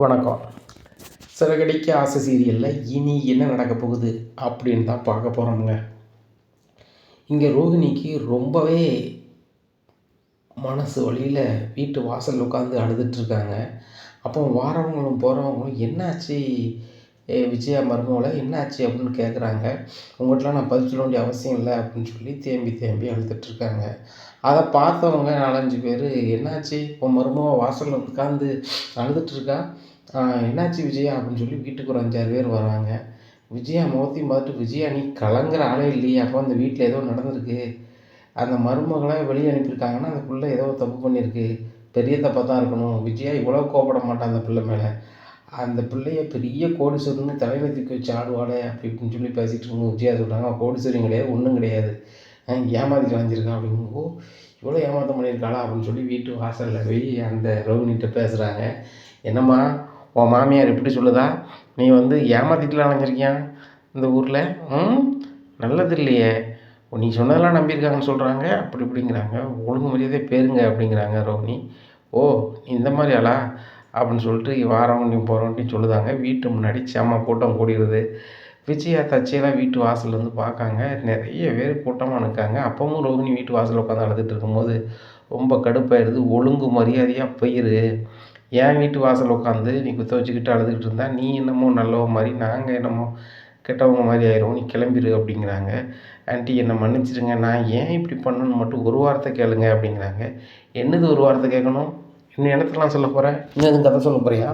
வணக்கம். சிறகடிக்க ஆசை சீரியலில் இனி என்ன நடக்க போகுது அப்படின்னு தான் பார்க்க போகிறோமுங்க இங்கே ரோஹிணிக்கு ரொம்பவே மனசு வழியில் வீட்டு வாசல் உட்காந்து அழுதுட்ருக்காங்க அப்போ வாரவங்களும் போகிறவங்களும் என்னாச்சு? விஜயா மருமகளை என்னாச்சு? அப்படின்னு கேட்குறாங்க உங்கள்கிட்டலாம் நான் பதில் சொல்ல வேண்டிய அவசியம் இல்லை அப்படின்னு சொல்லி தேம்பி தேம்பி அழுதுட்ருக்காங்க அதை பார்த்தவங்க நாலஞ்சு பேர் என்னாச்சு? உன் மருமக வாசலில் உட்காந்து அழுதுட்ருக்கா என்னாச்சு விஜயா அப்படின்னு சொல்லி வீட்டுக்கு ஒரு அஞ்சாறு பேர் வராங்க. விஜயா முகத்தையும் பார்த்துட்டு விஜயா நீ கலங்குற ஆளே இல்லையே. அப்போ அந்த வீட்டில் ஏதோ நடந்திருக்கு. அந்த மருமகளை வெளியே அனுப்பியிருக்காங்கன்னா அந்த பிள்ளை ஏதோ தப்பு பண்ணியிருக்கு. பெரிய தப்பாக தான் இருக்கணும். விஜயா இவ்வளோ கோபப்பட மாட்டான் அந்த பிள்ளை மேலே. அந்த பிள்ளைய பெரிய கோடீஸ்வரன்னு தலையில் தூக்கி வச்சு ஆடுவாளே அப்படி இப்படின்னு சொல்லி பேசிகிட்டு இருக்கணும் விஜயா சொல்கிறாங்க கோடீஸ்வரியும் கிடையாது ஒன்றும் கிடையாது. ஏமாத்தி கலைஞ்சிருக்கான் அப்படிங்கும்போ இவ்வளோ ஏமாத்தம் பண்ணியிருக்காளா? அப்படின்னு சொல்லி வீட்டு வாசலில் போய் அந்த ரோகிணிகிட்ட பேசுகிறாங்க என்னம்மா உன் மாமியார் எப்படி சொல்லுதா? நீ வந்து ஏமாத்திட்டுலாம் அலைஞ்சிருக்கியா இந்த ஊரில்? ம்? நல்லது இல்லையே. நீ சொன்னதெல்லாம் நம்பியிருக்காங்கன்னு சொல்கிறாங்க அப்படி இப்படிங்கிறாங்க. ஒழுங்கு மரியாதையே பேருங்க அப்படிங்கிறாங்க ரோஹினி ஓ நீ இந்த மாதிரி ஆளா? அப்படின்னு சொல்லிட்டு வாரவங்க போகிறவன்ட்டி சொல்லுதாங்க. வீட்டு முன்னாடி செம்ம கூட்டம் கூடிடுது. விஜயா தச்சையெல்லாம் வீட்டு வாசலில் வந்து பார்க்காங்க. நிறைய பேர் கூட்டமாக நிற்காங்க அப்பவும் ரோகிணி வீட்டு வாசலில் உட்காந்து அழுதுட்டு இருக்கும்போது ரொம்ப கடுப்பாயிடுது. ஒழுங்கு மரியாதையாக போயிரு. என் வீட்டு வாசல் உட்காந்து நீ குத்த வச்சுக்கிட்டு அழுதுகிட்டு இருந்தால் நீ என்னமோ நல்லவ மாதிரி நாங்கள் என்னமோ கெட்டவங்க மாதிரி ஆயிரும் நீ கிளம்பிடு அப்படிங்கிறாங்க. ஆண்டி என்னை மன்னிச்சிடுங்க நான் ஏன் இப்படி பண்ணணும்னு மட்டும் ஒரு வார்த்தை கேளுங்க அப்படிங்கிறாங்க. என்னது ஒரு வார்த்தை கேட்கணும்? இன்னும் இடத்துலாம் சொல்ல போகிறேன் இன்னும் எதுவும் கதை சொல்ல போகிறியா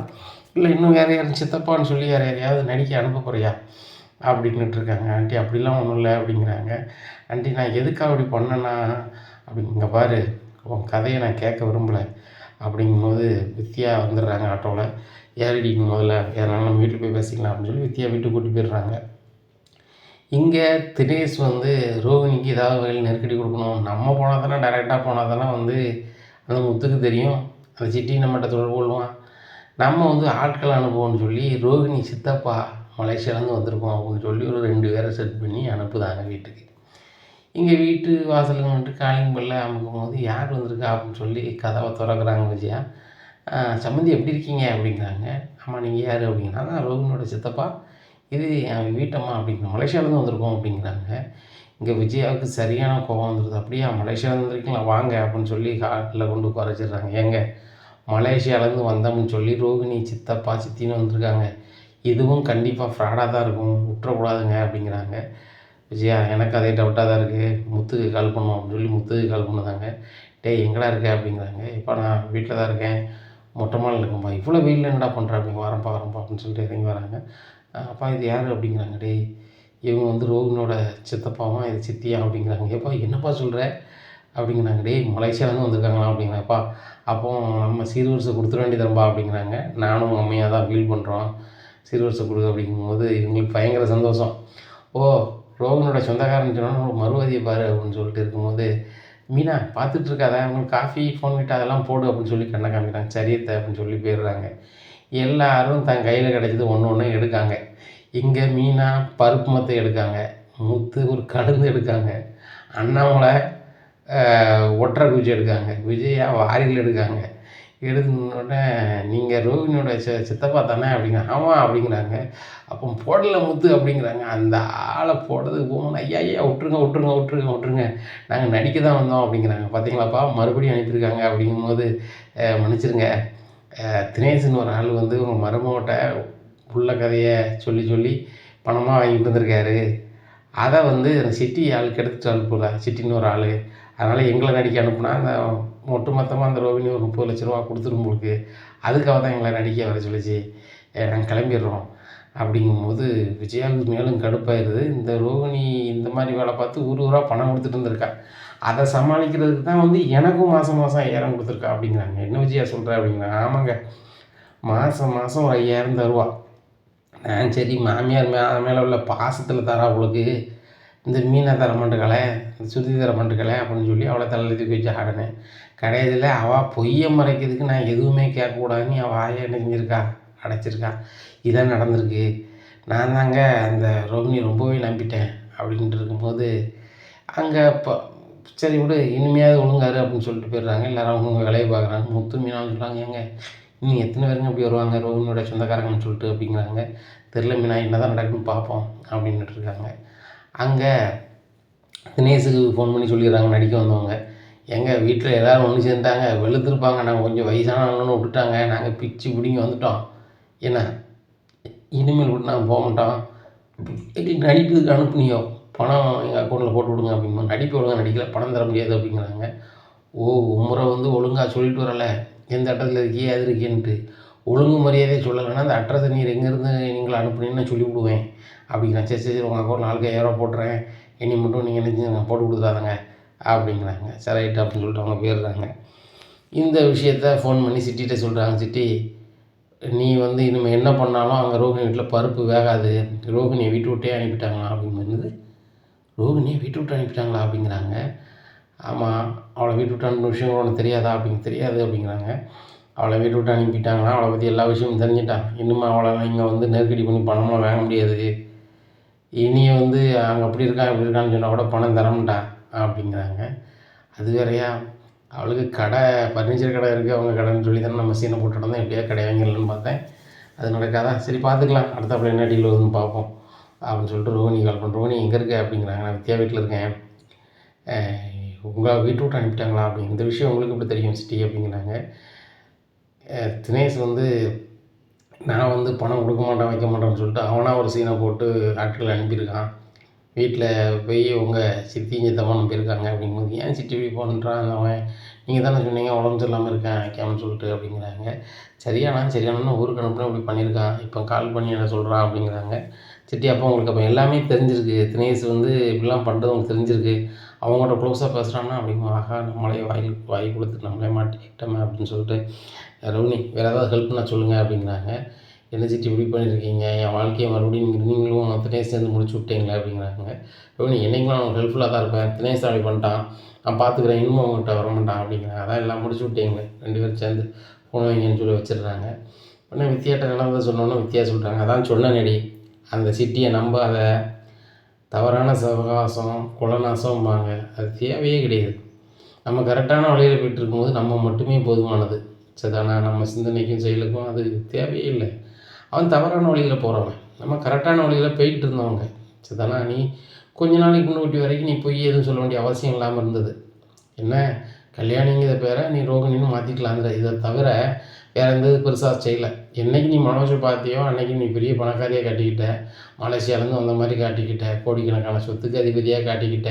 இல்லை இன்னும் வேறு யாரும் சித்தப்பான்னு சொல்லி வேறு யாரையாவது நடிக்க அனுப்ப போகிறியா அப்படின்னுட்டு இருக்காங்க. ஆண்டி அப்படிலாம் ஒன்றும் இல்லை அப்படிங்கிறாங்க. ஆண்டி நான் எதுக்காக அப்படி பண்ணேன்னா? அப்படிங்க பாரு. உன் கதையை நான் கேட்க விரும்பலை. அப்படிங்கும்போது வித்யா வந்துடுறாங்க ஆட்டோவில். ஏறிடி முதல்ல எதனால நம்ம வீட்டுக்கு போய் பேசிக்கலாம் அப்படின்னு சொல்லி வித்யா வீட்டுக்கு கூட்டி போயிடுறாங்க. இங்கே தினேஷ் வந்து ரோகிணிக்கு ஏதாவது வகையில் நெருக்கடி கொடுக்கணும். நம்ம போனால் தானே டைரெக்டாக போனால் தானே வந்து அந்த முத்துக்கு தெரியும். அந்த சிட்டி நம்மகிட்ட தொடர்பு கொள்வான். நம்ம வந்து ஆட்கள் அனுப்புவோம்னு சொல்லி ரோஹிணி சித்தப்பா மலேசியாலேருந்து வந்திருக்கோம் அப்படின்னு சொல்லி ஒரு ரெண்டு பேரை செட் பண்ணி அனுப்புதாங்க வீட்டுக்கு. இங்கே வீட்டு வாசலில் வந்துட்டு காலிங் பெல்ல அமுக்கும் போது யார் வந்திருக்கா அப்படின்னு சொல்லி கதவை திறக்கிறாங்க விஜயா. சம்மந்தி எப்படி இருக்கீங்க? அப்படிங்கிறாங்க. ஆமாம் நீங்கள் யார்? அப்படிங்கிறாங்க. ரோகினோட சித்தப்பா. இது என் வீட்டம்மா. அப்படிங்கிற மலேசியாவிலேருந்து வந்திருக்கோம். அப்படிங்கிறாங்க. இங்கே விஜயாவுக்கு சரியான கோபம் வந்துடுது அப்படியே மலேசியாவிலேருந்து வந்திருக்கீங்களா? வாங்க. அப்படின்னு சொல்லி காட்டில் கொண்டு குறைச்சிடுறாங்க ஏங்க மலேசியாவிலேருந்து வந்தோம்னு சொல்லி ரோகிணி சித்தப்பா சித்தின்னு வந்திருக்காங்க. இதுவும் கண்டிப்பாக ஃப்ராடாக தான் இருக்கும். விட்டுறக்கூடாதுங்க அப்படிங்கிறாங்க. விஜயா எனக்கு அதே டவுட்டாக தான் இருக்குது முத்துக்கு கால் பண்ணுவோம் அப்படின்னு சொல்லி முத்துக்கு கால் பண்ணுதாங்க. டேய் எங்கடா இருக்க? அப்படிங்கிறாங்க. இப்போ நான் வீட்டில் தான் இருக்கேன். மொட்டை மாலில் இருக்கும்பா இவ்வளோ வெயிலில் என்னடா பண்ணுற அப்படிங்க. வரேன்ப்பா வரேன்ப்பா அப்படின்னு சொல்லிட்டு இறங்கி வராங்க. அப்பா இது யார்? அப்படிங்கிறாங்க. டேய் இவங்க வந்து ரோகினோட சித்தப்பாவும் இது சித்தியா? அப்படிங்கிறாங்க. ஏப்பா என்னப்பா சொல்கிற அப்படிங்கிறாங்க. டேய் மலேசியாவிலேருந்து வந்திருக்காங்களா? அப்படிங்கிறப்பா அப்போ நம்ம சீர்வரிசை கொடுத்துட வேண்டியதுப்பா அப்படிங்கிறாங்க. நானும் அம்மையாக தான் ஃபீல் பண்ணுறோம் சீர்வரிசை கொடு அப்படிங்கும்போது இவங்களுக்கு பயங்கர சந்தோஷம். ஓ ரோகனோட சொந்தக்காரன் சொன்னால் மறுவதியை பாரு அப்படின்னு சொல்லிட்டு இருக்கும்போது மீனா பார்த்துட்டு இருக்காத அவங்களுக்கு காஃபி ஃபோன் கிட்ட அதெல்லாம் போடு அப்படின்னு சொல்லி கண்ணை காமிக்கிறாங்க. சரியத்தை அப்படின்னு சொல்லி போயிடுறாங்க. எல்லாரும் தன் கையில் கிடைச்சது ஒன்று ஒன்று எடுக்காங்க. இங்கே மீனா பருப்பு மத்தை எடுக்காங்க முத்து ஒரு கடுந்து எடுக்காங்க அண்ணாமலை ஒற்றை குஜி எடுக்காங்க விஜயா வாரிகள் எடுக்காங்க. எடுத்துனோடனே நீங்கள் ரோகிணியோட சி சித்தப்பா தானே அப்படிங்க ஆமாம் அப்படிங்கிறாங்க. அப்போ போடலை முத்து அப்படிங்கிறாங்க. அந்த ஆளை போடுறதுக்கு போகணும் ஐயா ஐயா விட்ருங்க விட்ருங்க விட்ருங்க விட்ருங்க நாங்கள் நடிக்க தான் வந்தோம் அப்படிங்கிறாங்க. பார்த்தீங்களாப்பா மறுபடியும் அனுப்பியிருக்காங்க அப்படிங்கும்போது மன்னிச்சிருங்க. தினேசன் ஒரு ஆள் வந்து உங்கள் மருமகிட்ட உள்ள கதையை சொல்லி சொல்லி பணமாக வாங்கிட்டு வந்திருக்காரு அதை வந்து அந்த சிட்டி ஆளுக்கு எடுத்துகிட்டு அனுப்பல சிட்டின்னு ஒரு ஆள். அதனால் எங்களை நடிக்க அனுப்புனா அந்த ஒட்டு மொத்தமாக அந்த ரோவினி ஒரு முப்பது லட்ச ரூபா கொடுத்துரும் உங்களுக்கு அதுக்காக தான் எங்களை நடிக்க வர சொல்லிச்சு. நாங்கள் கிளம்பிடுறோம். அப்படிங்கும்போது விஜயாவுக்கு மேலும் கடுப்பாயிருது. இந்த ரோகிணி இந்த மாதிரி வேலை பார்த்து ஊர் ஊராக பணம் கொடுத்துட்டு இருந்திருக்கா அதை சமாளிக்கிறதுக்கு தான் வந்து எனக்கும் மாதம் மாதம் ஐயாயிரம் கொடுத்துருக்கா அப்படிங்கிறாங்க. என்ன விஜயா சொல்கிற அப்படிங்கிறாங்க ஆமாங்க மாதம் மாதம் ஒரு ஐயாயிரம் தருவா. நான் சரி மாமியார் மே மேலே உள்ள பாசத்தில் தரா உங்களுக்கு இந்த மீனை தர மாட்டுக்களே இந்த சுருதி தர மாட்டுக்களே அப்படின்னு சொல்லி அவளை தலையில் தூக்கி வச்சு ஆடினேன். கடைசியில் அவள் பொய்யை மறைக்கிறதுக்கு நான் எதுவுமே கேட்கக்கூடாதுன்னு அவள் வாயை என்ன அடைச்சிருக்கா. இதான் நடந்திருக்கு. நான் தாங்க அந்த ரோமினி ரொம்பவே நம்பிட்டேன் அப்படின்ட்டு இருக்கும்போது அங்கே இப்போ சரி விடு இனிமையாவது ஒழுங்காரு அப்படின்னு சொல்லிட்டு போயிடுறாங்க. எல்லோரும் அவங்கவுங்க வேலையை பார்க்குறாங்க. முத்து மீனான்னு சொல்கிறாங்க ஏங்க இன்னும் எத்தனை பேருங்க இப்படி வருவாங்க? ரோஹினியோட சொந்தக்காரங்கன்னு சொல்லிட்டு அப்படிங்கிறாங்க. தெரில மீனா என்ன தான் நடக்குன்னு பார்ப்போம் அப்படின்னுட்டு இருக்காங்க. அங்கே தினேஷுக்கு ஃபோன் பண்ணி சொல்லிடுறாங்க நடிக்க வந்தவங்க. எங்கள் வீட்டில் எல்லோரும் ஒன்று சேர்ந்தாங்க வெளுத்துருப்பாங்க. நாங்கள் கொஞ்சம் வயசானவங்கன்னு விட்டுட்டாங்க. நாங்கள் பிச்சு பிடிங்கி வந்துட்டோம். என்ன? இனிமேல் விட்டு நாங்கள் போக மாட்டோம். எங்களுக்கு நடிப்புக்கு அனுப்புனியோ? பணம் எங்கள் அக்கௌண்ட்டில் போட்டு விடுங்க அப்படிங்கும்போது நடிப்பு ஒழுங்காக நடிக்கல. பணம் தர முடியாது அப்படிங்கிறாங்க. ஓ முறை வந்து ஒழுங்காக சொல்லிட்டு வரல. எந்த இடத்துல இருக்கியே அது இருக்கேன்ட்டு ஒழுங்கு மரியாதையை சொல்லலைன்னா அந்த அட்ரஸை நீர் எங்கேருந்து நீங்கள் அனுப்புனீங்கன்னு நான் சொல்லி விடுவேன் அப்படிங்கிறேன் சரி சரி உங்கள் அக்கௌண்ட் நாளைக்கு ஐயாயிரம் போட்டுறேன். இனி மட்டும் நீங்கள் என்ன போட்டு கொடுக்காதாங்க. அப்படிங்கிறாங்க. சரி ரைட்டு அப்படின்னு சொல்லிட்டு அவங்க போயிடுறாங்க. இந்த விஷயத்த ஃபோன் பண்ணி சிட்டிகிட்ட சொல்கிறாங்க சிட்டி நீ வந்து இனிமேல் என்ன பண்ணாலும் அங்கே ரோஹிணி வீட்டில் பருப்பு வேகாது. ரோகிணியை வீட்டு விட்டே அனுப்பிட்டாங்களா அப்படிங்கிறது ரோகிணியை வீட்டு விட்டு அனுப்பிட்டாங்களா? அப்படிங்கிறாங்க. ஆமாம் அவளை வீட்டு விட்டு அனுப்பின விஷயம் உனக்கு தெரியாதா? அப்படின்னு தெரியாது அப்படிங்கிறாங்க. அவளை வீட்டு விட்டு அனுப்பிட்டாங்கன்னா அவளை பற்றி எல்லா விஷயமும் தெரிஞ்சிட்டான். இன்னும் அவளை இங்கே வந்து நெருக்கடி பண்ணி பணமெல்லாம் வாங்க முடியாது. இனி வந்து அவங்க அப்படி இருக்கான் இப்படி இருக்கான்னு சொன்னால் கூட பணம் தரமாட்டா அப்படிங்கிறாங்க. அது வேறையா அவளுக்கு கடை ஃபர்னிச்சர் கடை இருக்குது அவங்க கடைன்னு சொல்லி தானே நம்ம சீனை போட்டுட்டு தான் எப்படியா கடை வாங்கிடலான்னு பார்த்தேன். அது நடக்காதான் சரி பார்த்துக்கலாம். அடுத்த என்ன டீல் வருதுன்னு பார்ப்போம். அப்படின்னு சொல்லிட்டு ரோஹினி கால் பண்ணுறோம் ரோஹினி எங்கே இருக்க? அப்படிங்கிறாங்க. நான் வித்யா வீட்டில் இருக்கேன். உங்கள் வீட்டு விட்டு அனுப்பிட்டாங்களா? அப்படி. இந்த விஷயம் உங்களுக்கு எப்படி தெரியும் சிட்டி அப்படிங்கிறாங்க. தினேஷ் வந்து நான் வந்து பணம் கொடுக்க மாட்டேன் வைக்க மாட்டேன்னு சொல்லிட்டு அவனாக ஒரு சீனை போட்டு ஆட்களை அனுப்பியிருக்கான். வீட்டில் போய் உங்கள் சித்தி சித்தப்பா நம்பியிருக்காங்க அப்படிங்கும்போது ஏன் சிட்டி இப்படி பண்ணுறான் அவன் நீங்கள் தானே சொன்னீங்க உடம்பு சரியில்லாமல் இருக்கேன் வைக்காமன்னு சொல்லிட்டு அப்படிங்கிறாங்க. சரியானா சரியானா ஊருக்கு அனுப்புனா இப்படி பண்ணியிருக்கான். இப்போ கால் பண்ணி என்ன சொல்கிறான் அப்படிங்கிறாங்க. சிட்டி அப்போ உங்களுக்கு அப்போ எல்லாமே தெரிஞ்சிருக்கு. தினேஷ் வந்து இப்படிலாம் பண்ணுறது உங்களுக்கு தெரிஞ்சிருக்கு. அவங்கள்ட்ட க்ளோஸாக பேசுகிறான்னா அப்படிங்க ஆகா நம்மளே வாயில் வாய் கொடுத்து நம்மளே மாட்டிக்கிட்டோமே அப்படின்னு சொல்லிட்டு ரவுனி வேறு ஏதாவது ஹெல்ப்னா சொல்லுங்கள் அப்படிங்கிறாங்க. என்ன சிட்டி இப்படி பண்ணியிருக்கீங்க. என் வாழ்க்கையை மறுபடியும் நீங்கள் நீங்களும் தினேஷ் சேர்ந்து முடிச்சு விட்டீங்களே அப்படிங்கிறாங்க. ரவுனி என்றைக்குமே நான் ஹெல்ப்ஃபுல்லாக தான் இருப்பேன். தினேஷ் அப்படி பண்ணிட்டான். நான் பார்த்துக்குறேன் இன்னும் அவங்ககிட்ட வர மாட்டான் அப்படிங்கிறாங்க. அதான் எல்லாம் முடிச்சு விட்டீங்களே. ரெண்டு பேரும் சேர்ந்து போன வைங்கன்னு சொல்லி வச்சிடுறாங்க. உடனே வித்தியாட்ட நடந்ததை சொன்னோன்னே வித்தியா சொல்கிறாங்க அதான் சொன்னேனடி. அந்த சிட்டியை நம்பாத தவறான சவகாசம் குலநாசம்பாங்க. அது தேவையே கிடையாது. நம்ம கரெக்டான வழியில் போயிட்டு இருக்கும்போது நம்ம மட்டுமே போதுமானது. சரிதானா நம்ம சிந்தனைக்கும் செயலுக்கும் அது தேவையே இல்லை. அவன் தவறான வழியில் போகிறவன் நம்ம கரெக்டான வழியில் போய்கிட்டு இருந்தவங்க சரிதானா நீ கொஞ்ச நாளைக்கு முன்னாடி வரைக்கும் நீ போய் எதுவும் சொல்ல வேண்டிய அவசியம் இல்லாமல் இருந்தது. என்ன? கல்யாணிங்கிற பேரை நீ ரோகிணின்னு மாற்றிக்கலாங்கிற இதை தவிர இறந்தது எந்த பெருசாக செய்யலை. என்றைக்கு நீ மனோஜை பார்த்தியோ அன்றைக்கி நீ பெரிய பணக்காரியாக காட்டிக்கிட்ட. மலேசியாவிலேருந்து வந்த மாதிரி காட்டிக்கிட்ட. கோடிக்கணக்கான சொத்துக்கு அதிபதியாக காட்டிக்கிட்ட.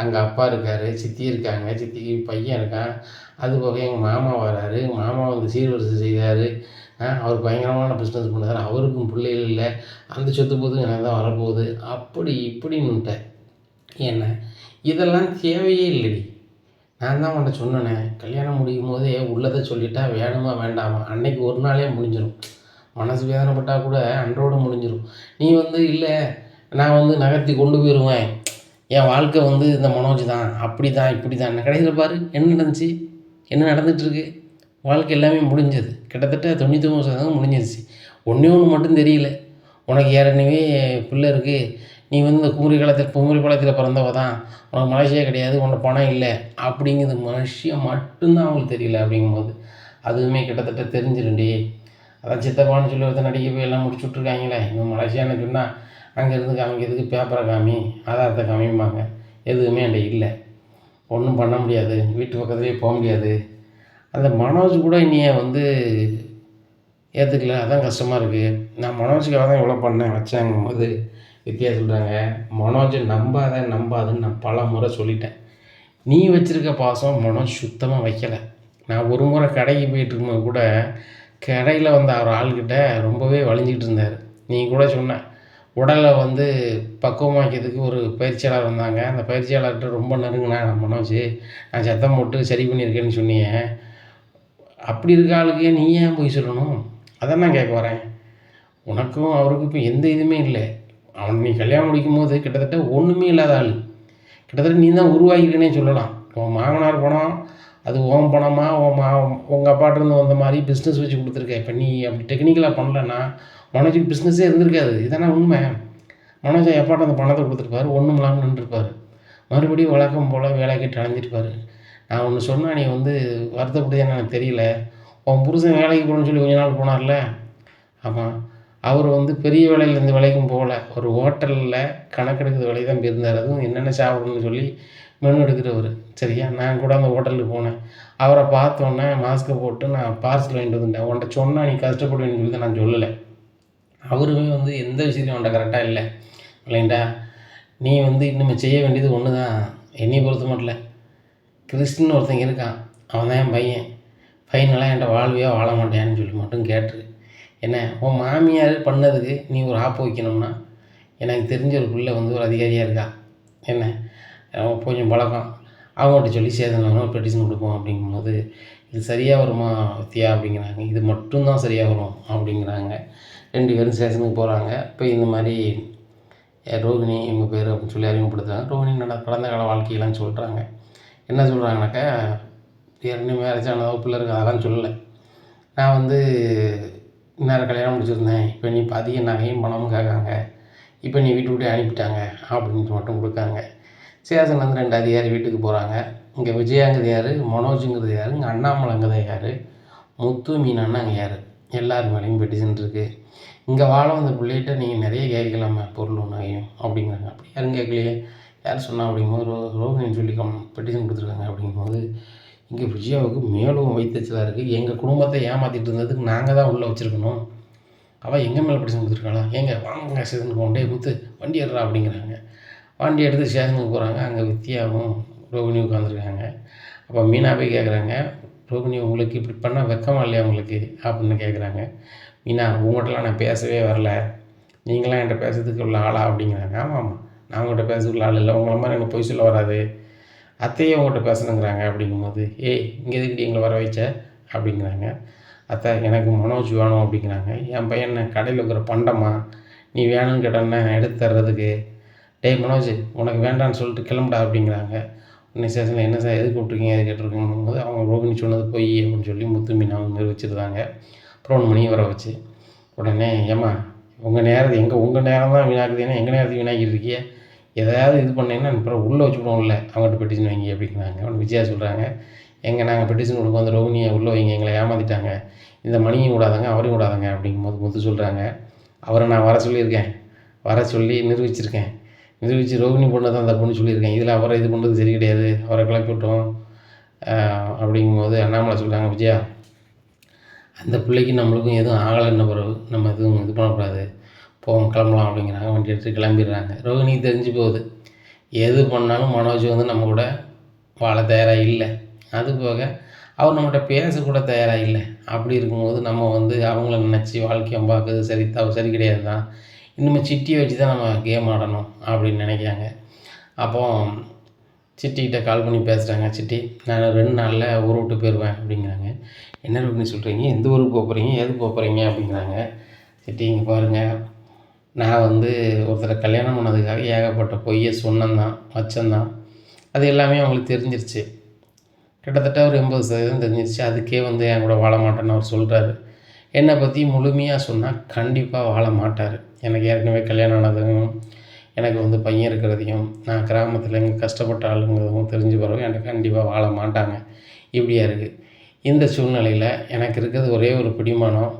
அங்கே அப்பா இருக்கார் சித்தி இருக்காங்க சித்திக்கு பையன் இருக்கான். அது போக எங்கள் மாமா வராரு. மாமா வந்து சீர்வரிசை செய்தார். அவர் பயங்கரமான பிஸ்னஸ் பண்ணார். அவருக்கும் பிள்ளைகள் இல்லை. அந்த சொத்து போதும் எனக்கு தான் வரப்போகுது. அப்படி இப்படின்னுட்டேன். என்ன? இதெல்லாம் தேவையே இல்லைடி. நான் தான் உன்ட்ட சொன்னேனே கல்யாணம் முடியும் போதே உள்ளதை சொல்லிட்டா வேணுமா வேண்டாமா? அன்னைக்கு ஒரு நாளே முடிஞ்சிடும் மனசு வேதனைப்பட்டால் கூட அன்றோடு முடிஞ்சிடும் நீ வந்து இல்லை நான் வந்து நகர்த்தி கொண்டு போயிடுவேன் என் வாழ்க்கை வந்து இந்த மனோஜ் தான். அப்படி தான் இப்படி தான். கடைசியில் பாரு என்ன நடந்துச்சு? என்ன நடந்துகிட்ருக்கு வாழ்க்கை எல்லாமே முடிஞ்சது. கிட்டத்தட்ட தொண்ணூற்றி ஒம்பது சதவீதம் முடிஞ்சிருச்சு. ஒன்றே ஒன்று மட்டும் தெரியல. உனக்கு ஏற்கனவே பிள்ளை இருக்குது நீ வந்து இந்த குமரி காலத்தில் குமரி பாளையத்தில் பிறந்தவ தான். உனக்கு மலேசியா கிடையாது உன்னை பணம் இல்லை. அப்படிங்கிறது மனுஷியம் மட்டும்தான் அவங்களுக்கு தெரியல அப்படிங்கும்போது. அதுவுமே கிட்டத்தட்ட தெரிஞ்சிருண்டி அதான் சித்தப்பான்னு சொல்லி ஒருத்தர் நடிக்க போய் எல்லாம் முடிச்சு விட்ருக்காங்களே இன்னும் மலேசியான்னு சொன்னால் அங்கேருந்து காமிக்கிறதுக்கு பேப்பரை காமி ஆதாரத்தை காமிப்பாங்க எதுவுமே என்கிட்ட இல்லை. ஒன்றும் பண்ண முடியாது. வீட்டு பக்கத்துலேயே போக முடியாது. அந்த மனோஜ் கூட இனியை வந்து ஏற்றுக்கல அதான் கஷ்டமாக இருக்குது நான் மனோஜுக்காக தான் இவ்வளோ பண்ணேன் வச்சேங்கும் போது வித்யா சொல்கிறாங்க மனோஜை நம்பாத நம்பாதுன்னு நான் பல முறை சொல்லிட்டேன். நீ வச்சுருக்க பாசம் மனோஜ் சுத்தமாக வைக்கலை. நான் ஒரு முறை கடைக்கு போயிட்டு இருக்கும்போது கூட கடையில் வந்த ஒரு ஆள்கிட்ட ரொம்பவே வலிஞ்சிக்கிட்டு இருந்தார். நீ கூட சொன்ன. உடலை வந்து பக்குவமாக்கிறதுக்கு ஒரு பயிற்சியாளர் வந்தாங்க. அந்த பயிற்சியாளர்கிட்ட ரொம்ப நெருங்கினா மனோஜ் நான் சத்தம் போட்டு சரி பண்ணியிருக்கேன்னு சொன்னீங்க அப்படி இருக்க ஆளுக்கே நீ ஏன் போய் சொல்லணும்? அதான் நான் கேட்க வரேன். உனக்கும் அவருக்கும் இப்போ எந்த இதுவுமே இல்லை. அவன் நீ கல்யாணம் முடிக்கும் போது கிட்டத்தட்ட ஒன்றுமே இல்லாத ஆள். கிட்டத்தட்ட நீ தான் உருவாகிருக்கனே சொல்லலாம். உன் மாமனார் பணம் அது ஓம் பணமா உன் மா உங்கள் அப்பாட்டிருந்து வந்த மாதிரி பிஸ்னஸ் வச்சு கொடுத்துருக்க. இப்போ நீ அப்படி டெக்னிக்கலாக பண்ணலன்னா மனோஜுக்கு பிஸ்னஸே இருந்திருக்காது. இதானே உண்மை? மனோஜ் எப்பாட்ட அந்த பணத்தை கொடுத்துருப்பாரு. ஒன்றும் இல்லாமல் நின்றுருப்பார். மறுபடியும் வழக்கம் போல் வேலை கேட்டு அலைஞ்சிருப்பார். நான் ஒன்று சொன்னால் நீ வந்து வருத்தப்படுதேன்னு எனக்கு தெரியல. உன் புருஷன் வேலைக்கு போகணும்னு சொல்லி கொஞ்ச நாள் போனார்ல? ஆமாம் அவர் வந்து பெரிய வேலையில் எந்த வேலைக்கும் போகல. ஒரு ஹோட்டலில் கணக்கெடுக்கிற வேலையை தான் போயிருந்தார். அதுவும் என்னென்ன சாப்பிடணும்னு சொல்லி மெனு எடுக்கிறவர் சரியா? நான் கூட அந்த ஹோட்டலுக்கு போனேன். அவரை பார்த்தோன்னே மாஸ்க்கை போட்டு நான் பார்சல் வாங்கிட்டு வந்துட்டேன். உன்ட்ட சொன்னால் நீ கஷ்டப்படுவேன்னு சொல்லி தான் நான் சொல்லலை. அவருமே வந்து எந்த விஷயத்தையும் உன்ட்ட கரெக்டாக இல்லை. இல்லைண்டா? நீ வந்து இன்னும் செய்ய வேண்டியது ஒன்று தான் என்னையை பொறுத்த மட்டும் இல்லை கிறிஸ்டின் இருக்கான். அவன் தான் என் பையன். பையனெல்லாம் என்கிட்ட வாழ்வியாக வாழ மாட்டேன்னு சொல்லி மட்டும் கேட்டுரு. என்ன உன் மாமியார் பண்ணதுக்கு நீ ஒரு ஆப்பு வைக்கணும்னா எனக்கு தெரிஞ்ச ஒரு பிள்ளை வந்து ஒரு அதிகாரியாக இருக்கா? என்ன? கொஞ்சம் பழக்கம். அவங்கள்ட்ட சொல்லி சேதனம் ஒரு பெட்டிஷன் கொடுப்போம் அப்படிங்கும்போது இது சரியாக வருமா வித்தியா அப்படிங்கிறாங்க. இது மட்டும்தான் சரியாக வரும் அப்படிங்கிறாங்க. ரெண்டு பேரும் ஸ்டேஷனுக்கு போகிறாங்க போய் இந்த மாதிரி "ஏ, ரோகிணி இவங்க பேர் அப்படின்னு சொல்லி அறிமுகப்படுத்துகிறாங்க ரோகிணி நட கடந்த கால வாழ்க்கையெல்லாம் சொல்கிறாங்க என்ன சொல்கிறாங்கனாக்கா ஏற்கனவே மேரேஜ் ஆனதாக பிள்ளை இருக்கு? அதெல்லாம் சொல்லலை. நான் வந்து இந்நேரம் கல்யாணம் முடிச்சிருந்தேன். இப்போ நீ இப்போ அதிக நகையும் பணமும் கேட்காங்க இப்போ நீ வீட்டு விட்டு அனுப்பிட்டாங்க அப்படின்ட்டு மட்டும் கொடுக்காங்க ஸ்டேஷன்லேருந்து ரெண்டு அதிகாரி வீட்டுக்கு போகிறாங்க இங்கே விஜயாங்கிறது யார்? மனோஜுங்கிறது யார்? இங்கே அண்ணாமலைங்கிறது யார்? முத்து மீனான்னா அங்கே யார்? எல்லார் மேலேயும் பெட்டிஷன் இருக்குது இங்கே வாழ வந்த பிள்ளைகிட்ட நீங்கள் நிறைய கேட்கலாமே பொருள் நகையும் அப்படிங்கிறாங்க. அப்படி யாரும் கேட்கலையே. யார் சொன்னா அப்படிங்கும்போது ரோ ரோகிணின்னு சொல்லி கம் பெட்டிஷன் கொடுத்துருக்காங்க அப்படிங்கும்போது இங்கே விஜயாவுக்கு மேலும் வைத்தச்சலாக இருக்குது எங்கள் குடும்பத்தை ஏமாற்றிட்டு இருந்ததுக்கு நாங்கள் தான் உள்ளே வச்சுருக்கணும். அவள் எங்கள் மேலே பெட்டிஷன் கொடுத்துருக்காளா? ஏங்க வாங்க ஸ்டேஷனுக்கு கொண்டே குத்து. வண்டி எடுறா அப்படிங்கிறாங்க. வண்டி எடுத்து ஸ்டேஷனுக்கு போகிறாங்க அங்கே வித்யாவும் ரோகிணி உட்காந்துருக்காங்க அப்போ மீனா போய் கேட்குறாங்க ரோகிணி உங்களுக்கு இப்படி பண்ணால் வெக்கமா இல்லையா உங்களுக்கு? அப்படின்னு கேட்குறாங்க மீனா உங்கள்கிட்டலாம் நான் பேசவே வரல. நீங்களாம் என்கிட்ட பேசுறதுக்கு உள்ள ஆளா? அப்படிங்கிறாங்க. ஆமாம் ஆமாம் நான் உங்கள்கிட்ட பேசுறதுக்குள்ள ஆள் இல்லை. உங்களை மாதிரி எனக்கு பொய் சொல்ல வராது. அத்தையும் உங்கள்கிட்ட பேசணுங்கிறாங்க அப்படிங்கும்போது ஏய் இங்கே எதுக்கு எங்களை வர வைச்ச? அப்படிங்கிறாங்க. அத்தை எனக்கு மனோஜ் வேணும் அப்படிங்கிறாங்க. என் பையன் கடையில் இருக்கிற பண்டமா? நீ வேணும்னு கேட்டோன்னே எடுத்து தர்றதுக்கு? டேய் மனோஜ் உனக்கு வேண்டான்னு சொல்லிட்டு கிளம்புடா அப்படிங்கிறாங்க. உடனே ஸ்டேஷனில் என்ன சார் எது கூப்பிட்ருக்கீங்க எது கேட்டிருக்கீங்க போது அவங்க ரோகிணி சொன்னது பொய் அப்படின்னு சொல்லி முத்து அவங்க வந்து வச்சுருந்தாங்க அப்புறம் மணியை வர வச்சு. உடனே ஏம்மா உங்கள் நேரத்தை எங்கே உங்கள் நேரம் தான் வீணாக்குது? ஏன்னா எங்கள் நேரத்துக்கு வீணாக்கிட்டு இருக்கியே எதாவது இது பண்ணீங்கன்னா அப்புறம் உள்ளே வச்சுவிடுவோம்ல அவங்ககிட்ட பெட்டிஷன் வைங்க அப்படிங்கிறாங்க. அவன் விஜயா சொல்கிறாங்க எங்கே நாங்கள் பெட்டிஷன் கொடுக்க வந்து ரோகிணியை உள்ளே வைங்க எங்களை ஏமாற்றிட்டாங்க இந்த மணியும் விடாதங்க அவரையும் விடாதங்க அப்படிங்கும்போது முத்து சொல்கிறாங்க அவரை நான் வர சொல்லியிருக்கேன். வர சொல்லி நிரூபிச்சிருக்கேன். நிரூபித்து ரோகிணி பொண்ணு தான் தப்புன்னு சொல்லியிருக்கேன். இதில் அவரை இது பண்ணுறது சரி கிடையாது. அவரை கிளப்பி விட்டோம். அப்படிங்கும்போது அண்ணாமலை சொல்கிறாங்க விஜயா அந்த பிள்ளைக்கு நம்மளுக்கும் எதுவும் ஆகலைன்ன பிறகு நம்ம எதுவும் இது பண்ணக்கூடாது. போவோம் கிளம்பலாம் அப்படிங்கிறாங்க. வண்டி எடுத்து கிளம்பிடுறாங்க. ரோகிணிக்கு தெரிஞ்சு போகுது. எது பண்ணாலும் மனோஜ் வந்து நம்ம கூட வாழ தயாராக இல்லை. அது போக அவர் நம்மகிட்ட பேசக்கூட தயாராக இல்லை. அப்படி இருக்கும்போது நம்ம வந்து அவங்கள நினச்சி வாழ்க்கையை பார்க்குறது சரி தவறு சரி கிடையாது தான் இன்னுமே சிட்டியை வச்சு தான் நம்ம கேம் ஆடணும் அப்படின்னு நினைக்கிறாங்க. அப்போ சிட்டிக்கிட்ட கால் பண்ணி பேசுகிறாங்க சிட்டி நான் ரெண்டு நாளில் ஊர் விட்டு போயிடுவேன் அப்படிங்கிறாங்க. என்ன ரோகிணி சொல்கிறீங்க எந்த ஊருக்கு போகிறீங்க எது போகிறீங்க அப்படிங்கிறாங்க. சிட்டி இங்கே பாருங்கள் நான் வந்து ஒருத்தரை கல்யாணம் பண்ணதுக்காக ஏகப்பட்ட பொய்யை சொன்னந்தான் வச்சந்தான் அது எல்லாமே அவங்களுக்கு தெரிஞ்சிருச்சு. கிட்டத்தட்ட ஒரு எண்பது சதவீதம் தெரிஞ்சிருச்சு. அதுக்கே வந்து என் கூட வாழ மாட்டேன்னு அவர் சொல்கிறாரு என்னை பற்றி முழுமையாக சொன்னால் கண்டிப்பாக வாழ மாட்டார். எனக்கு ஏற்கனவே கல்யாணம் ஆனதும் எனக்கு வந்து பையன் இருக்கிறதையும் நான் கிராமத்தில் இங்கே கஷ்டப்பட்ட ஆளுங்கிறதும் தெரிஞ்சு பிறகு எனக்கு கண்டிப்பாக வாழ மாட்டாங்க. இப்படியா இருக்குது இந்த சூழ்நிலையில் எனக்கு இருக்கிறது ஒரே ஒரு பிடிமானம்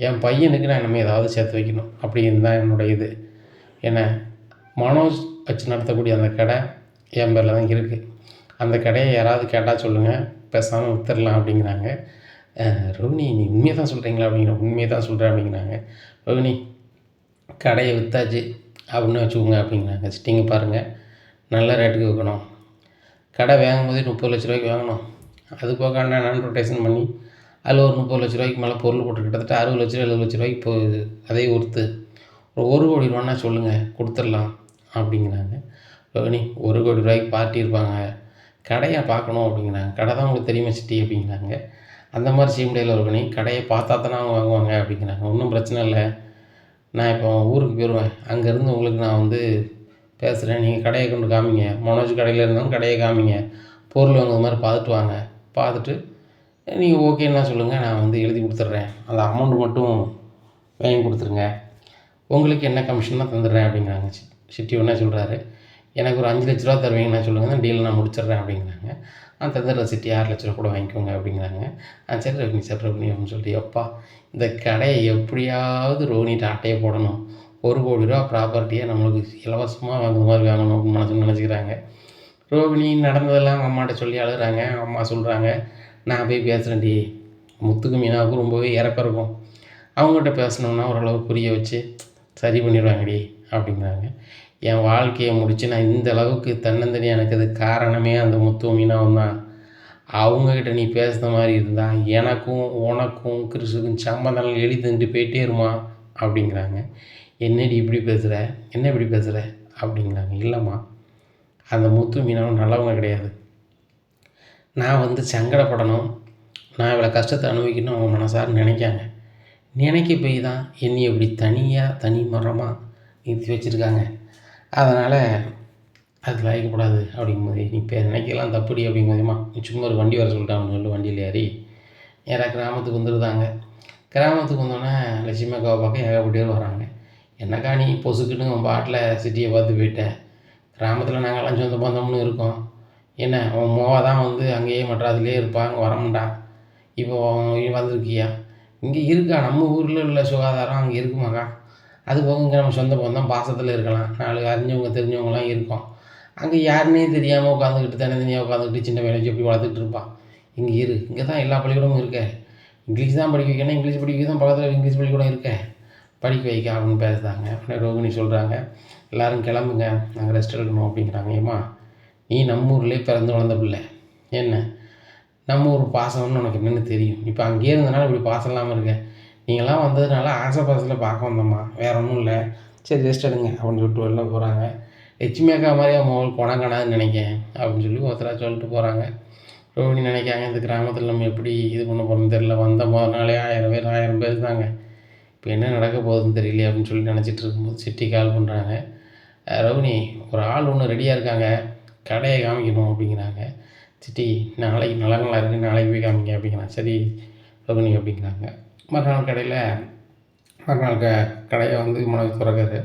என் பையனுக்கு நான் இனிமேல் ஏதாவது சேர்த்து வைக்கணும். அப்படின்னு தான் என்னுடைய இது. ஏன்னா மனோஜ் வச்சு நடத்தக்கூடிய அந்த கடை என் பேரில் தான் இருக்குது அந்த கடையை யாராவது கேட்டால் சொல்லுங்கள் பேசாமல் வித்துடலாம் அப்படிங்கிறாங்க. அஹ், நீ உண்மையை தான் சொல்கிறீங்களா அப்படிங்கிற உண்மையை தான் சொல்கிறேன் அப்படிங்கிறாங்க. ரோகிணி கடையை விற்றாச்சு அப்படின்னு வச்சுக்கோங்க அப்படிங்கிறாங்க. சிட்டிங்க பாருங்கள் நல்ல ரேட்டுக்கு விற்கணும். கடை வாங்கும்போதே முப்பது லட்ச ரூபாய்க்கு வாங்கணும். அது போக அண்ணன் நான் ரொட்டேஷன் பண்ணி அதில் ஒரு முப்பது லட்ச ரூபாய்க்கு மேலே பொருள் போட்டு கிட்டத்தட்ட அறுபது லட்ச ரூபா எழுபது லட்ச ரூபாய்க்கு போகுது அதே ஒருத்து ஒரு ஒரு கோடி ரூபான்னா சொல்லுங்கள் கொடுத்துடலாம் அப்படிங்கிறாங்க. ரோகிணி ஒரு கோடி ரூபாய்க்கு பார்ட்டி இருப்பாங்க கடையை பார்க்கணும் அப்படிங்கிறாங்க. கடை தான் உங்களுக்கு தெரியுமா சிட்டி அப்படிங்கிறாங்க. அந்த மாதிரி செய்ய முடியல ரோகிணி கடையை பார்த்தா தானே அவங்க வாங்குவாங்க அப்படிங்கிறாங்க. ஒன்றும் பிரச்சனை இல்லை. நான் இப்போ ஊருக்கு போயிடுவேன். அங்கேருந்து உங்களுக்கு நான் வந்து பேசுகிறேன். நீங்கள் கடையை கொண்டு காமிங்க. மனோஜ் கடையில் இருந்தாலும் கடையை காமிங்க. பொருள் வாங்குற மாதிரி பார்த்துட்டு வாங்க. பார்த்துட்டு நீங்கள் ஓகேன்னா சொல்லுங்கள் நான் வந்து எழுதி கொடுத்துட்றேன். அந்த அமௌண்ட் மட்டும் வாங்கி கொடுத்துருங்க. உங்களுக்கு என்ன கமிஷன்னா தந்துடுறேன் அப்படிங்கிறாங்க. சிட்டி ஒன்றா சொல்கிறாரு எனக்கு ஒரு அஞ்சு லட்ச ரூபா தருவீங்கன்னா சொல்லுங்கள் டீல் நான் முடிச்சிடுறேன் அப்படிங்கிறாங்க. ஆ தந்துடுற சிட்டி ஆறு லட்ச ரூபா கூட வாங்கிக்கோங்க அப்படிங்கிறாங்க. ஆ சரி ரோகிணி சார் ரோகிணி அப்படின்னு சொல்லிட்டு எப்பா இந்த கடையை எப்படியாவது ரோனிட்டு அட்டையை போடணும். ஒரு கோடி ரூபா ப்ராப்பர்ட்டியை நம்மளுக்கு இலவசமாக வாங்குற மாதிரி வாங்கணும் அப்படின்னு மனசு நினச்சிக்கிறாங்க. ரோகிணி நடந்ததெல்லாம் அம்மாட்ட சொல்லி அழுகுறாங்க. அம்மா சொல்கிறாங்க நான் போய் பேசுகிறேன்டி முத்துக்கு மீனாவுக்கும் ரொம்பவே இறக்கம் இருக்கும். அவங்ககிட்ட பேசணுன்னா ஓரளவு புரிய வச்சு சரி பண்ணிடுவாங்கடி அப்படிங்கிறாங்க. என் வாழ்க்கையை முடித்து நான் இந்த அளவுக்கு தன்னந்தனியாக எனக்குது காரணமே அந்த முத்து மீனாவும் தான். அவங்கக்கிட்ட நீ பேசுன மாதிரி இருந்தால் எனக்கும் உனக்கும் கிறிஸுக்கும் சம்பந்தம் எழுதிட்டு போயிட்டே இருமா அப்படிங்கிறாங்க. என்னடி இப்படி பேசுகிற என்ன இப்படி பேசுகிற அப்படிங்கிறாங்க. இல்லைம்மா அந்த முத்து மீனாவும் நல்லவங்க கிடையாது. நான் வந்து சங்கடப்படணும். நான் இவ்வளோ கஷ்டத்தை அனுபவிக்கணும் அவங்க மனசார நினைக்காங்க. நினைக்க போய் தான் என்னை இப்படி தனியாக தனி மரமாக நிறுத்தி வச்சுருக்காங்க. அதனால் அது லாய்க்கப்படாது அப்படிங்கும்போது நீ இப்போ நினைக்கலாம் தப்புடி அப்படிங்கும்போதுமா நீ சும்மா ஒரு வண்டி வர சொல்லிட்டாங்கன்னு சொல்லி வண்டியில் ஏறி. நேராக கிராமத்துக்கு வந்துருந்தாங்க கிராமத்துக்கு வந்தோடனே லட்சுமி அக்காவை பார்க்க ஏகப்பட்ட வராங்க. என்னக்கா நீ பொசுக்குன்னு உன் பாட்டில் சிட்டியை பார்த்து போயிட்டேன் கிராமத்தில் நாங்கள்லாம் சொந்த பந்தம்னு இருக்கோம். என்ன உன் மோவா தான் வந்து அங்கேயே மட்ராஸ்லேயே இருப்பா அங்கே வரமாட்டா. இப்போ வந்திருக்கியா? இங்கே இருக்கா? நம்ம ஊரில் உள்ள சுகாதாரம் அங்கே இருக்குமாக்கா அது போக இங்கே நம்ம சொந்த பந்தம் பாசத்தில் இருக்கலாம். நாலு அறிஞ்சவங்க தெரிஞ்சவங்களாம் இருக்கோம். அங்கே யாருன்னே தெரியாமல் உட்காந்துக்கிட்டு தனித்தனியாக உட்காந்துக்கிட்டு சின்ன வேலை எப்படி வளர்த்துக்கிட்டு இருப்பான் இங்கே இரு. இங்கே தான் எல்லா பள்ளிக்கூடமும் இருக்க. இங்கிலீஷ் தான் படிக்க வைக்கணும். இங்கிலீஷ் படிக்க தான் பக்கத்தில் இங்கிலீஷ் பள்ளிக்கூடம் இருக்கே. படிக்க வைக்க அப்படின்னு பேசுகிறாங்க அப்படின்னு ரோகிணி சொல்கிறாங்க எல்லோரும் கிளம்புங்க. நாங்கள் ரெஸ்ட் எடுக்கணும் அப்படிங்கிறாங்க. ஏம்மா? நீ நம்ம ஊர்லேயே பிறந்து வளர்ந்த பிள்ளை. என்ன? நம்ம ஊர் பாசம்னு உனக்கு என்னென்னு தெரியும். இப்போ அங்கேயே இருந்தனால இப்படி பாசம் இல்லாமல் இருக்க. நீங்களாம் வந்ததுனால ஆசை பாசத்தில் பார்க்க வந்தோம்மா. வேற ஒன்றும் இல்லை. சரி ரெஸ்ட் எடுங்க. அப்படின்னு சொல்லிட்டு வெளில போகிறாங்க லட்சுமி அக்கா மாதிரி அவன் மகள் குணங்கணான்னு நினைக்கேன் அப்படின்னு சொல்லி ஒருத்தராக சொல்லிட்டு போகிறாங்க ரோஹிணி நினைக்காங்க இந்த கிராமத்தில் நம்ம எப்படி இது பண்ண போகிறோம்னு தெரில வந்த மொதல் நாளே ஆயிரம் பேர் ஆயிரம் பேர் தாங்க. இப்போ என்ன நடக்க போகுதுன்னு தெரியலையே அப்படின்னு சொல்லி நினச்சிட்டு இருக்கும்போது சிட்டி கால் பண்ணுறாங்க ரோகிணி ஒரு ஆள் ஒன்று ரெடியாக இருக்காங்க. கடையை காமிக்கணும் அப்படிங்கிறாங்க. சிட்டி நாளைக்கு நல்லங்களா இருக்குது நாளைக்கு போய் காமிங்க அப்படிங்கிறாங்க. சரி ரகுனி அப்படிங்கிறாங்க. மறுநாள் கடையில் மறுநாள் க கடையை வந்து மனைவி திறக்காரு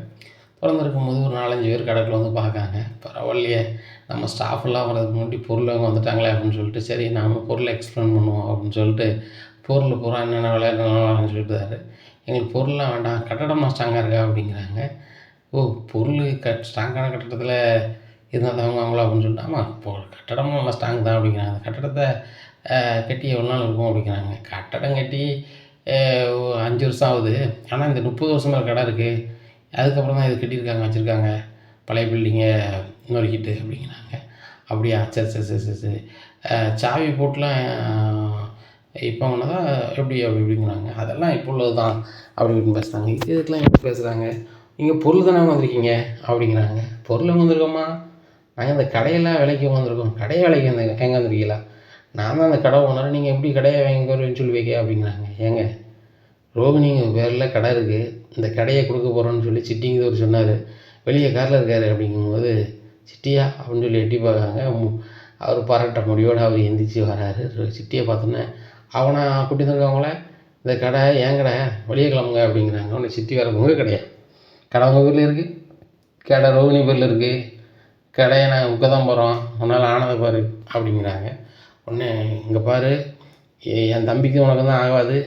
திறந்துருக்கும் போது ஒரு நாலஞ்சு பேர் கடைக்குள்ள வந்து பார்க்காங்க பரவாயில்லையே நம்ம ஸ்டாஃப் வரதுக்கு முன்னாடி பொருள் அவங்க வந்துட்டாங்களே அப்படின்னு சொல்லிட்டு சரி நாம பொருளை எக்ஸ்பிளைன் பண்ணுவோம் அப்படின்னு சொல்லிட்டு பொருள் பூரா என்னென்ன விலை என்னென்னு சொல்லிட்டாரு. எங்களுக்கு பொருள்லாம் வேண்டாம் கட்டடமாக ஸ்ட்ராங்காக இருக்கா அப்படிங்கிறாங்க. ஓ பொருள் கட் ஸ்ட்ராங்கான கட்டடத்தில் இருந்தால் தான் அவங்களா அப்படின்னு சொல்லிட்டு ஆமாம் இப்போ கட்டடமும் நல்லா ஸ்ட்ராங் தான் அப்படிங்கிறாங்க. கட்டடத்தை கட்டி எவ்வளோ நாள் இருக்கும் அப்படிங்கிறாங்க. கட்டடம் கட்டி அஞ்சு வருஷம் ஆகுது. ஆனால் இந்த முப்பது வருஷமாக கடை இருக்குது அதுக்கப்புறம் தான் இது கட்டியிருக்காங்க வச்சுருக்காங்க. பழைய பில்டிங்கை நொறுக்கிட்டு அப்படிங்கிறாங்க. அப்படியா சரி சரி சரி சரி சரி சாவி போட்டுலாம் இப்போ தான் எப்படி அப்படி இப்படிங்கிறாங்க. அதெல்லாம் இப்போ உள்ளது தான் அப்படி இப்படின்னு பேசுகிறாங்க இது இதுக்கெலாம் எப்படி பேசுகிறாங்க நீங்கள் பொருள் தானே வந்திருக்கீங்க அப்படிங்கிறாங்க. பொருள் வந்திருக்கோமா நாங்கள் இந்த கடையெல்லாம் விலைக்கு வந்திருக்கோம் கடையை விலைக்கு வந்து எங்கே வந்திருக்கீங்களா நான் தான் அந்த கடை ஓனர். நீங்கள் எப்படி கடையை வாங்கி வருவேன்னு சொல்லி வைக்க? அப்படிங்கிறாங்க. ஏங்க ரோகிணிங்க பேரில் கடை இருக்குது இந்த கடையை கொடுக்க போகிறோன்னு சொல்லி சிட்டிங்கிறவர் சொன்னார். வெளியே காரில் இருக்கார் அப்படிங்கும்போது சிட்டியா? அப்படின்னு சொல்லி எட்டி பார்க்காங்க மு- அவர் பாராட்ட முடியோடு அவர் எந்திரிச்சு வராரு. சிட்டியை பார்த்தோன்னே அவனை கூட்டி வந்திருக்கவங்கள இந்த கடை ஏன் கடை? வெளியே கிளம்புங்க அப்படிங்கிறாங்க. அவனை சிட்டி வர உங்கள் கடையா? கடை உங்கள் பேரில் இருக்குது கடை ரோகிணி பேரில் இருக்குது கடையை நாங்கள் உட்க தான் போகிறோம் உன்னால் ஆனதை பாரு அப்படிங்கிறாங்க. உடனே இங்கே பாரு என் தம்பிக்கு உனக்கு தான் ஆகாது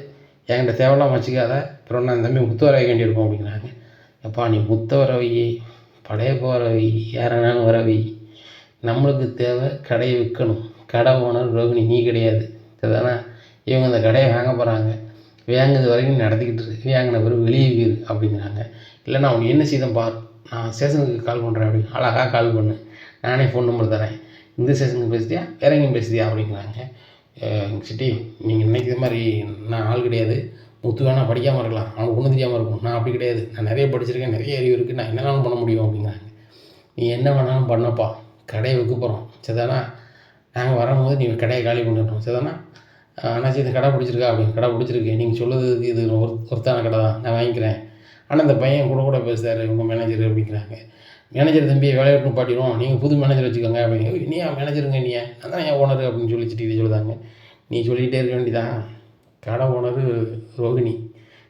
என்கிட்ட தேவையில்லாம வச்சுக்காத அப்புறம் நான் தம்பி முத்து வர வைக்க வேண்டியிருக்கும் அப்படிங்கிறாங்க. எப்பா நீ முத்த வர வை படையப்ப போகிற வை யாரனாலும் வர வை. நம்மளுக்கு தேவை கடையை விற்கணும். கடை ஓனர் ரோகிணி நீ கிடையாது. சரிதானே? இவங்க இந்த கடையை வாங்க போகிறாங்க வாங்குறது வரைக்கும் நடத்திக்கிட்டு இருக்கு வாங்கின பிறகு வெளியே வீரு அப்படிங்கிறாங்க. இல்லை நான் உனக்கு என்ன செய்தேன் பாரு? நான் ஸ்டேஷனுக்கு கால் பண்ணுறேன் அப்படின்னு. அழகாக கால் பண்ணு. நானே ஃபோன் நம்பர் தரேன். இந்த ஸ்டேஷனுக்கு பேசுதியா வேற எங்கேயும் பேசுதியா அப்படிங்கிறாங்க சிட்டி நீங்கள் நினைக்கிற மாதிரி நான் ஆள் கிடையாது. முத்து வேணால் படிக்காமல் இருக்கலாம். அவனுக்கு ஒன்றும் தெரியாமல் இருக்கும். நான் அப்படி கிடையாது. நான் நிறைய படிச்சிருக்கேன். நிறைய அறிவு இருக்குது நான் என்ன வேணாலும் பண்ண முடியும் அப்படிங்கிறாங்க. நீ என்ன வேணாலும் பண்ணப்பா. கடையை விற்க போகிறோம் சரிதானா நாங்கள் வரும்போது நீ கடையை காலி பண்ணிடுறோம் சரிதானா அண்ணாச்சி இந்த கடை பிடிச்சிருக்கா அப்படின்னு. கடை பிடிச்சிருக்கு. நீங்கள் சொல்லுறதுக்கு இது ஒரு ஒருத்தான கடை தான். நான் வாங்கிக்கிறேன். ஆனால் இந்த பையன் கூட கூட பேசுகிறாரு உங்கள் மேனேஜர் அப்படிங்கிறாங்க. மேனேஜர் தம்பி வேலையை விட்டு பாட்டிடுவோம் நீங்கள் புது மேனேஜர் வச்சுக்கோங்க அப்படிங்க. நீ மேனேஜருங்க நீ அதான் என் ஓனர் அப்படின்னு சொல்லி இதை சொல்லுதாங்க நீ சொல்லிகிட்டே இருக்க வேண்டியதான் கடை ஓனர் ரோகிணி.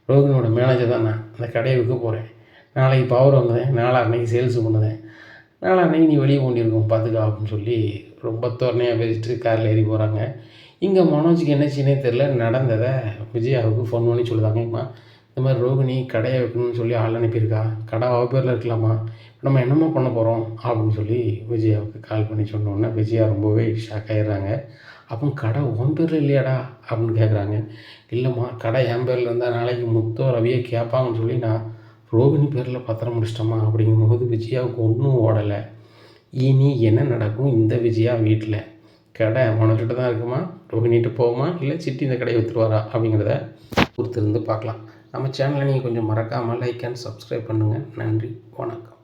ரோகிணியோட மேனேஜர் தான் நான். அந்த கடையை விற்க போகிறேன் நாளைக்கு பவர் வந்தேன் நாளா அன்னைக்கு சேல்ஸ் பண்ணுதேன் நாளான்னைக்கு நீ வெளியே கொண்டிருக்கோம் பார்த்துக்கா அப்படின்னு சொல்லி ரொம்ப தோரணையாக பேசிட்டு காரில் ஏறி போகிறாங்க இங்கே மனோஜுக்கு என்ன தெரில நடந்ததை விஜயாவுக்கு ஃபோன் பண்ணி சொல்லுதாங்கம்மா இந்த மாதிரி ரோகிணி கடையை வைக்கணும்னு சொல்லி ஆள் அனுப்பியிருக்கா. கடை அவ பேரில் இருக்கலாமா நம்ம என்னம்மா பண்ண போகிறோம் அப்படின்னு சொல்லி விஜயாவுக்கு கால் பண்ணி சொன்னோன்னே விஜயா ரொம்பவே ஷாக் ஆயிடுறாங்க. அப்போ கடை உன் பேரில் இல்லையாடா? அப்படின்னு கேட்குறாங்க இல்லைம்மா கடை என் பேரில் இருந்தால் நாளைக்கு முத்தோ ரவியை கேட்பாங்கன்னு சொல்லி நான் ரோகிணி பேரில் பத்திரம் முடிச்சிட்டோமா அப்படிங்கும்போது விஜயாவுக்கு ஒன்றும் ஓடலை. இனி என்ன நடக்கும் இந்த விஜயா வீட்டில் கடை உனக்கிட்ட தான் இருக்குமா? ரோகிணிகிட்ட போகுமா? இல்லை சிட்டி இந்த கடையை விற்றுருவாரா அப்படிங்கிறத பொறுத்திருந்து பார்க்கலாம். நம்ம சேனலை நீங்கள் கொஞ்சம் மறக்காமல் லைக் அண்ட் சப்ஸ்கிரைப் பண்ணுங்கள் நன்றி. வணக்கம்.